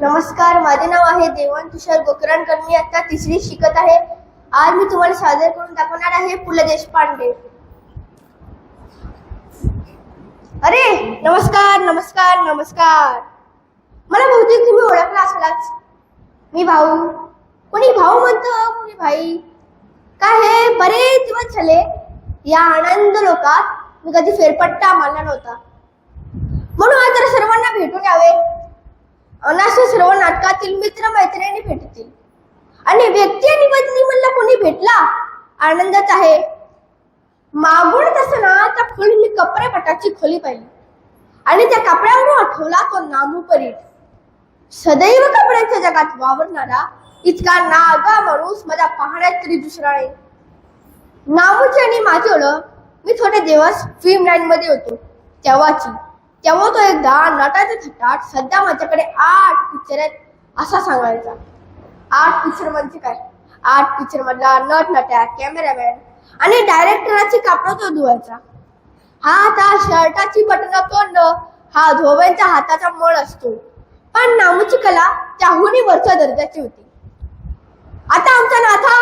नमस्कार माझे नाव आहे देवन तुषार गोकरणकर. मी आता तिसरी शिकत आहे. आज मी तुम्हाला सादर करून दाखवणार आहे पु ल देशपांडे. अरे नमस्कार नमस्कार नमस्कार. मला बहुतेक तुम्ही ओळखला असलाच. मी भाऊ. कोणी भाऊ म्हणतो कोणी भाई? काय हे? बरे दिवस झाले. या आनंद लोकात मी कधी फेरपट्टा मारला नव्हता. म्हणून आज जरा सर्वांना भेटून यावे. अनाशे सर्व नाटकातील मित्र मैत्रिणी भेटतील. आणि व्यक्ती आणि वजनी म्हणला कोणी भेटला? आनंदात आहे. मागून तसं ना त्या खोली मी कपड्यापटाची खोली पाहिली. आणि त्या कपड्यावरून आठवला तो नामू परीट सदैव कपड्याच्या जगात वावरणारा इतका नागा माणूस माझ्या पाहण्यात तरी दुसरा नाही. नामूची आणि माझी ओळख मी थोडे दिवस फिल्म लाईन मध्ये होतो तेव्हाची. तेव्हा तो एकदा नटाचा थट्टात सध्या माझ्याकडे आठ पिक्चर आहेत असा सांगायचा. आठ पिक्चर म्हणजे काय? आठ पिक्चर मधला नट नट्या कॅमेरामॅन आणि डायरेक्टराची कापड तो धुवायचा. हा आता शर्टाची बटन तोंड हा धोब्यांच्या हाताचा मळ असतो. पण नामूची कला त्याहूनही वरच्या दर्जाची होती. आता आमचा नाथा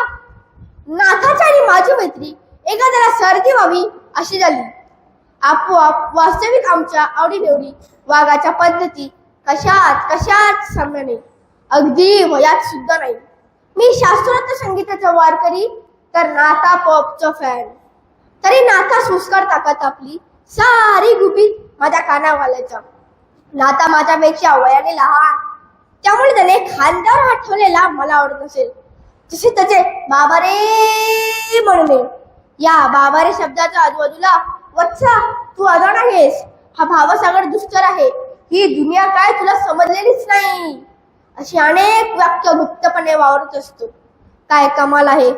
नाथाची आणि माझी मैत्री एखाद्याला सर्दी व्हावी अशी झाली. आपोआप वास्तविक आमच्या आवडीनिवडी वागाच्या पद्धती कशात कशात साम्य अगदी वयात सुद्धा नाही. मी शास्त्रोक्त संगीताचा वारकरी तर नाथा पॉपचा फॅन तरी नाथा संस्कार ताकद आपली सारी गुपी माझ्या कानावाल्याचा. नाता माझ्यापेक्षा वयाने लहान. त्यामुळे त्याने खांद्यावर हात ठेवलेला मला आवडत नसेल. तसे त्याचे बाबा रे म्हणणे या बाबा रे शब्दाच्या आजूबाजूला वत्सा तू अजाण आहेस. हा भावसागर दुष्कर आहे. ही दुनिया काय तुला समजलेलीच नाही. अशी अनेक वाक्य गुप्तपणे वावरत असतो. काय कमाल आहे.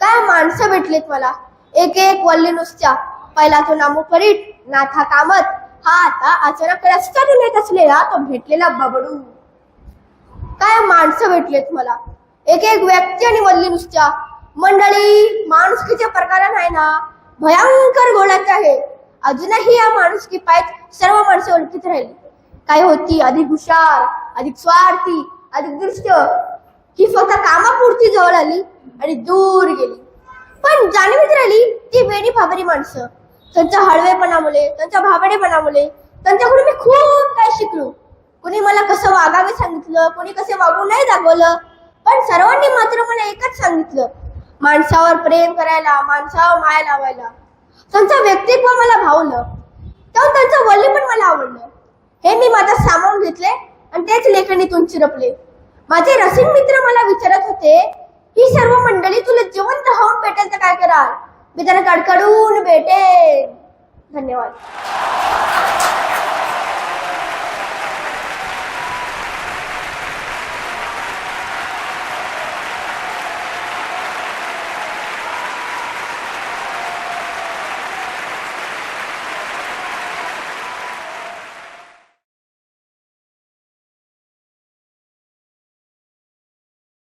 काय माणसं भेटलीत मला. एक एक वल्ली नुसत्या. पहिला तो नामू परीट नाथा कामत. हा आता अचानक रस्त्यातून येत असलेला तो भेटलेला बबडू काय माणसं भेटलेत मला. एक एक व्यक्ती आणि वल्ली नुसत्या. मंडळी माणुसकीच्या प्रकारा नाही ना. भयंकर गोळाचे आहे. अजूनही या माणूस की पायत सर्व माणसं ओळखीत राहिली. काय होती? अधिक हुशार अधिक स्वार्थी अधिक दृष्ट ही फक्त कामापुरती जवळ आली आणि दूर गेली. पण जाणवीत राहिली ती वेडी फाबरी माणसं. त्यांच्या हळवेपणामुळे त्यांच्या भाबडेपणामुळे त्यांच्याकडून मी खूप काय शिकलो. कोणी मला कसं वागावे सांगितलं कोणी कसे वागू नाही दाखवलं पण सर्वांनी मात्र मला एकच सांगितलं माणसावर प्रेम करायला माणसावर माया लावायला. त्यांचं व्यक्तित्व मला भावलं. तेव्हा त्यांचं वल्य पण मला आवडलं. हे मी माझ्या सामावून घेतले आणि तेच लेखणीतून चिरपले. माझे रसिक मित्र मला विचारत होते ही सर्व मंडळी तुला जिवंत राहून भेटेल तर काय कराल? मी त्यांना कडकडून भेटेन. धन्यवाद.